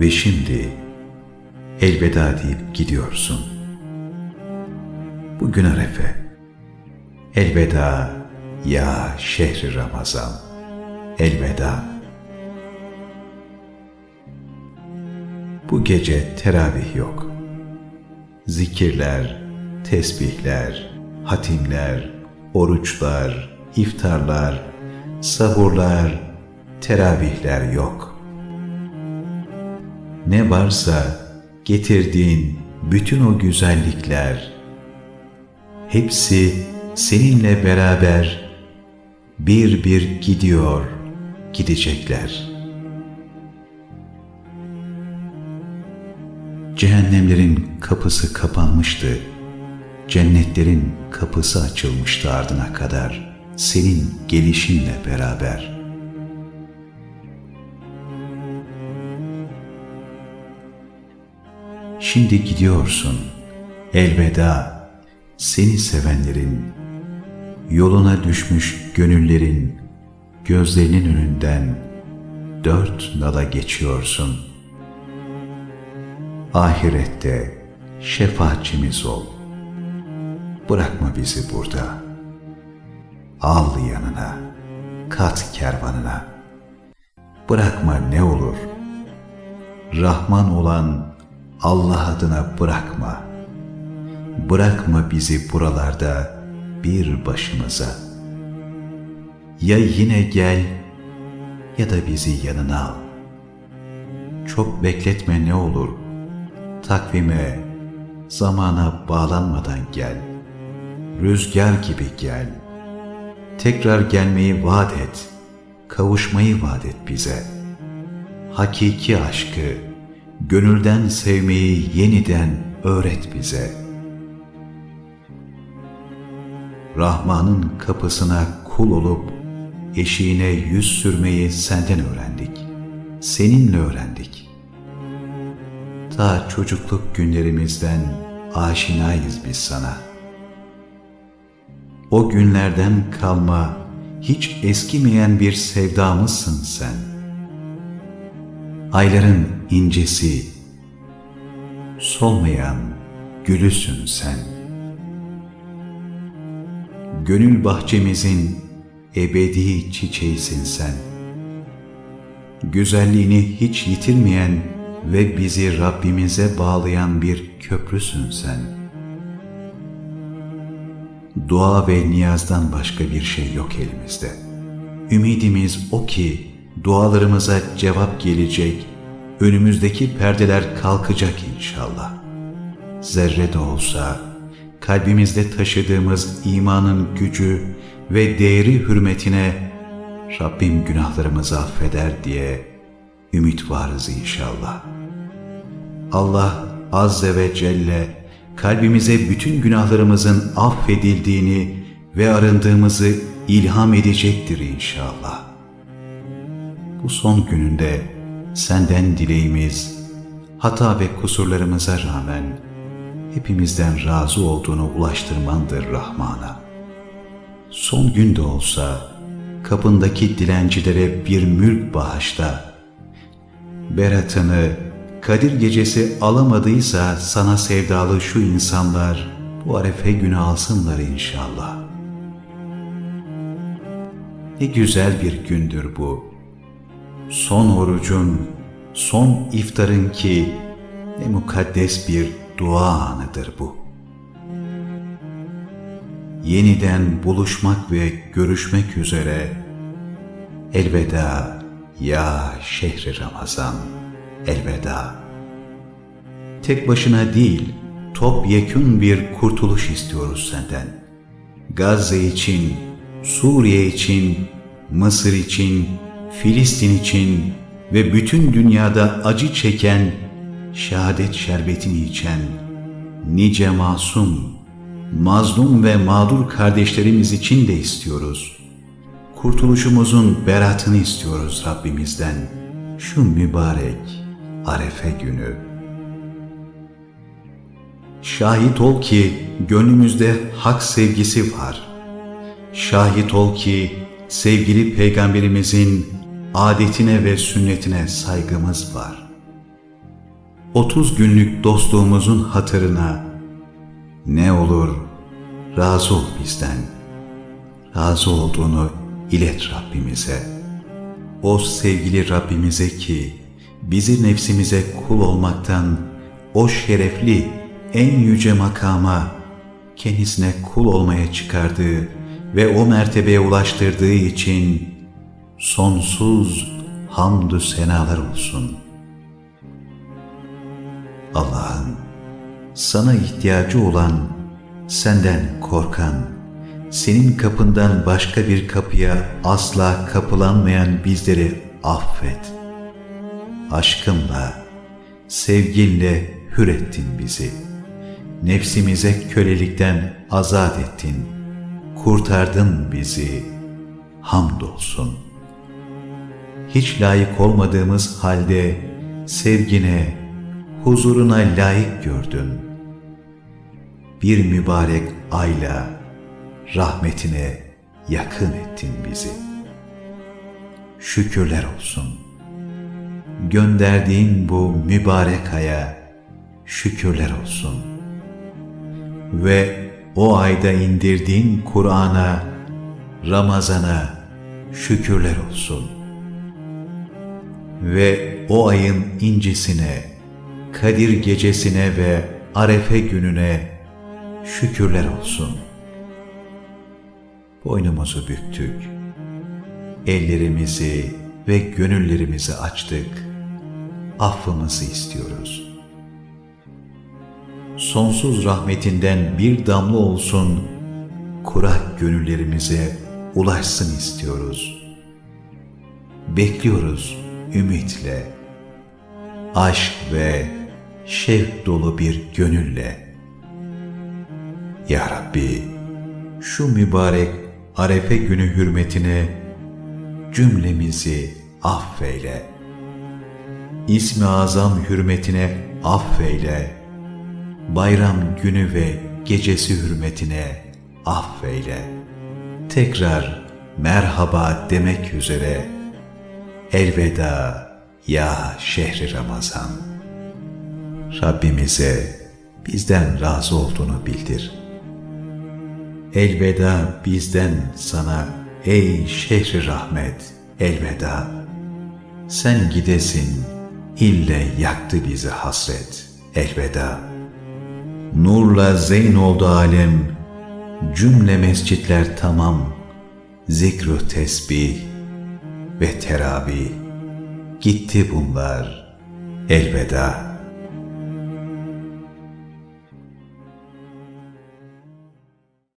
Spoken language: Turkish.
ve şimdi elveda deyip gidiyorsun. Bugün Arefe. Elveda ya şehri Ramazan. Elveda. Bu gece teravih yok. Zikirler, tesbihler, hatimler, oruçlar, iftarlar, sahurlar, teravihler yok. Ne varsa getirdiğin bütün o güzellikler, hepsi seninle beraber bir bir gidiyor, gidecekler. Cehennemlerin kapısı kapanmıştı, cennetlerin kapısı açılmıştı ardına kadar senin gelişinle beraber. Şimdi gidiyorsun, elveda seni sevenlerin, yoluna düşmüş gönüllerin, gözlerinin önünden dört nala geçiyorsun. Ahirette şefaatçimiz ol. Bırakma bizi burada. Al yanına, kat kervanına. Bırakma ne olur. Rahman olan Allah adına bırakma. Bırakma bizi buralarda bir başımıza. Ya yine gel ya da bizi yanına al. Çok bekletme ne olur. Takvime, zamana bağlanmadan gel. Rüzgar gibi gel. Tekrar gelmeyi vaat et. Kavuşmayı vaat et bize. Hakiki aşkı, gönülden sevmeyi yeniden öğret bize. Rahman'ın kapısına kul olup eşiğine yüz sürmeyi senden öğrendik. Seninle öğrendik. Ta çocukluk günlerimizden aşinayız biz sana. O günlerden kalma, hiç eskimeyen bir sevdamızsın sen. Ayların incesi, solmayan gülüsün sen. Gönül bahçemizin ebedi çiçeğisin sen. Güzelliğini hiç yitirmeyen ve bizi Rabbimize bağlayan bir köprüsün sen. Dua ve niyazdan başka bir şey yok elimizde. Ümidimiz o ki dualarımıza cevap gelecek, önümüzdeki perdeler kalkacak inşallah. Zerre de olsa kalbimizde taşıdığımız imanın gücü ve değeri hürmetine Rabbim günahlarımızı affeder diye ümit varız inşallah. Allah Azze ve Celle kalbimize bütün günahlarımızın affedildiğini ve arındığımızı ilham edecektir inşallah. Bu son gününde senden dileğimiz, hata ve kusurlarımıza rağmen hepimizden razı olduğunu ulaştırmandır Rahman'a. Son günde olsa kapındaki dilencilere bir mülk bağışla. Beratını Kadir gecesi alamadıysa sana sevdalı şu insanlar bu arefe günü alsınlar inşallah. Ne güzel bir gündür bu. Son orucun, son iftarın ki ne mukaddes bir dua anıdır bu. Yeniden buluşmak ve görüşmek üzere elveda ya şehri Ramazan elveda. Tek başına değil, topyekün bir kurtuluş istiyoruz senden. Gazze için, Suriye için, Mısır için, Filistin için ve bütün dünyada acı çeken, şehadet şerbetini içen, nice masum, mazlum ve mağdur kardeşlerimiz için de istiyoruz. Kurtuluşumuzun beratını istiyoruz Rabbimizden. Şu mübarek Arefe günü. Şahit ol ki gönlümüzde hak sevgisi var. Şahit ol ki sevgili peygamberimizin adetine ve sünnetine saygımız var. 30 günlük dostluğumuzun hatırına ne olur razı ol bizden. Razı olduğunu ilet Rabbimize. O sevgili Rabbimize ki bizi nefsimize kul olmaktan o şerefli en yüce makama kendisine kul olmaya çıkardığı ve o mertebeye ulaştırdığı için sonsuz hamdü senalar olsun. Allah'ım sana ihtiyacı olan, senden korkan, senin kapından başka bir kapıya asla kapılanmayan bizleri affet. Aşkınla, sevginle hür ettin bizi. Nefsimize kölelikten azat ettin. Kurtardın bizi. Hamdolsun. Hiç layık olmadığımız halde sevgine, huzuruna layık gördün. Bir mübarek ayla rahmetine yakın ettin bizi. Şükürler olsun. Gönderdiğin bu mübarek aya şükürler olsun. Ve o ayda indirdiğin Kur'an'a, Ramazan'a şükürler olsun. Ve o ayın incisine, Kadir gecesine ve Arefe gününe şükürler olsun. Boynumuzu büktük. Ellerimizi ve gönüllerimizi açtık. Affımızı istiyoruz. Sonsuz rahmetinden bir damla olsun kurak gönüllerimize ulaşsın istiyoruz. Bekliyoruz ümitle, aşk ve şevk dolu bir gönülle. Ya Rabbi, şu mübarek Arefe günü hürmetine cümlemizi affeyle. İsmi azam hürmetine affeyle. Bayram günü ve gecesi hürmetine affeyle. Tekrar merhaba demek üzere elveda ya şehri Ramazan. Rabbimize bizden razı olduğunu bildir. Elveda bizden sana ey şehri rahmet elveda. Sen gidesin ille yaktı bizi hasret elveda. Nurla zeyn oldu alem cümle mescitler tamam zikru tesbih ve teravih gitti bunlar elveda.''